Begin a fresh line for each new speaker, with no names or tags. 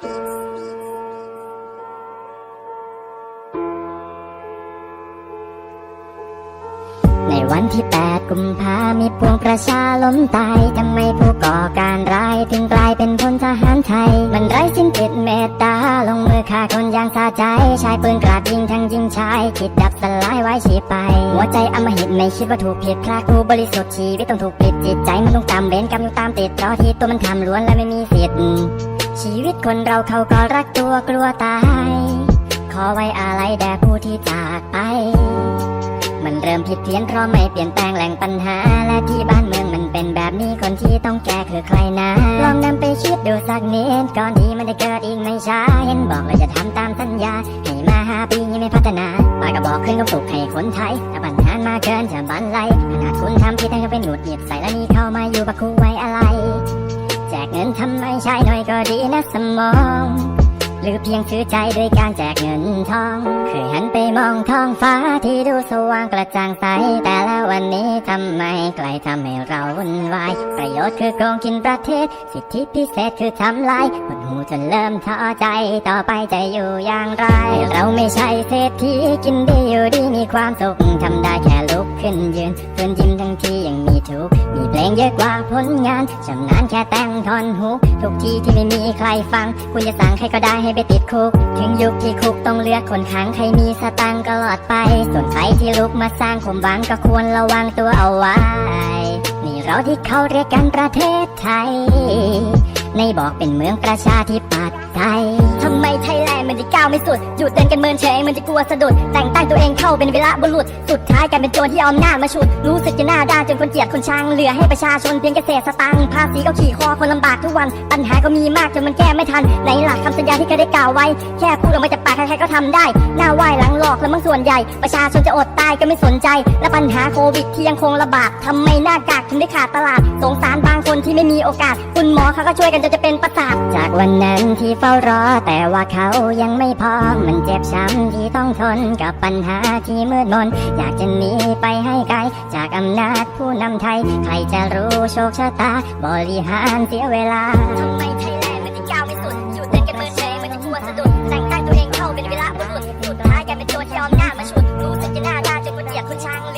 ในวันที่ 8 กุมภามีปวงประชาล้มตาย ทำไมผู้ก่อการร้ายถึงกลายเป็นพลทหารไทย มันไร้สิ้นจิตเมตตา ลงมือฆ่าคนอย่างสาใจ ชายปืนกราดยิงทั้งยิงชาย คิดดับสลายไว้ชีไป หัวใจอำมหิตไม่คิดว่าถูกผิดพลาดผู้บริสุทธิ์ชีวิตต้องถูกปิดจิตใจมันต้องตามเบนกรรมอยู่ตามติดเพราะที่ตัวมันทำล้วนและไม่มีสิทธิ์ ชีวิตคนเราเขาก็รักตัวกลัวตาย ขอไว้อาลัยแด่ผู้ที่จากไป มันเริ่มผิดเพี้ยนเพราะไม่เปลี่ยนแปลงแหล่งปัญหา และที่บ้านเมืองมันเป็นแบบนี้คนที่ต้องแก้คือใครนะ ลองนำไปคิดดูสักนิดก่อนที่มันจะเกิดอีกไม่ช้า เห็นบอกเราจะทำตามสัญญา ให้มาห้าปียังไม่พัฒนาปากก็บอกขึ้นก็ปลุกให้คนไทยถ้าปัญหามาเกินจะบันไลขนาดคุณทำผิดให้เขาเป็นหงุดหงิดใส่แล้วนี่เข้ามาอยู่ปะคู่ไว้ ทำไมใช้หน่อยก็ดีนะสมอง หรือเพียงซื้อใจด้วยการแจกเงินทอง เคยหันไปมองท้องฟ้าที่ดูสว่างกระจ่างใส แต่แล้ววันนี้ทำไมไกลทำให้เราวุ่นวาย ประโยชน์คือโกงกินประเทศ สิทธิพิเศษคือทำลายหดหูจนเริ่มท้อใจ ต่อไปจะอยู่อย่างไร เราไม่ใช่เศรษฐีกินดีอยู่ดีมีความสุขทำได้แค่ลุกขึ้นยืนฝืนยิ้มทั้งที่ยังมี ทุกมีเพลงเยอะกว่าผลงานชำนาญแค่แต่งทอนฮุกทุกที่ที่ไม่มีใครฟัง คุณจะสั่งใครก็ได้ให้ไปติดคุก ถึงยุคที่คุกต้องเลือกคนขังใครมีสตังก็หลอดไป ส่วนใครที่ลุกมาสร้างความหวังก็ควรระวังตัวเอาไว้ นี่เราที่เขาเรียกกันประเทศไทย ในบอกเป็นเมืองประชาธิปไตย ทำไมไทยแลนด์มันจะก้าวไม่สุดหยุดเดินกันเมินเฉยมันจะกลัวสะดุด แต่งตั้งตัวเองเข้าเป็นเวลาบุรุษ สุดท้ายกลายเป็นโจรที่เอาอำนามาฉุด รู้สึกจะหน้าด้านจนคนเกลียดคนชัง เหลือให้ประชาชนเพียงเกษตรสตังภาษีก็ขี่คอคนลำบากทุกวัน ปัญหาก็มีมากจนมันแก้ไม่ทันในหลักคำสัญญาที่เคยได้กล่าวไว้ แค่พูดออกมาจากปากใครๆก็ทำได้ หน้าไหว้หลังหลอกแล้วมั้งส่วนใหญ่ ประชาชนจะอดตายก็ไม่สนใจ และปัญหาโควิดที่ยังคงระบาดทำไมหน้ากากถึงได้ขาดตลาด สงสารบางคนที่ไม่มีโอกาส คุณหมอเขาก็ช่วยกันจนจะเป็นประสาทจากวันนั้นที่เฝ้ารอแต่ว่าเขายังไม่พอมันเจ็บช้ำที่ต้องทนกับปัญหาที่มืดมน อยากจะหนีไปให้ไกล จากอำนาจผู้นำไทย ใครจะรู้โชคชะตา บริหารเสียเวลาทำไมไทยแลนด์มันถึงก้าวไม่สุดอยู่เต้นกันเมินเฉยมันถึงควสะดุดแต่งตั้งตัวเองเข้าเป็นเวลาบุรุษสุดท้ายกเป็นตัวที่ออมหน้ามาฉุดรู้สึกจะหน้าด้านจนคนเกลียดคนชัง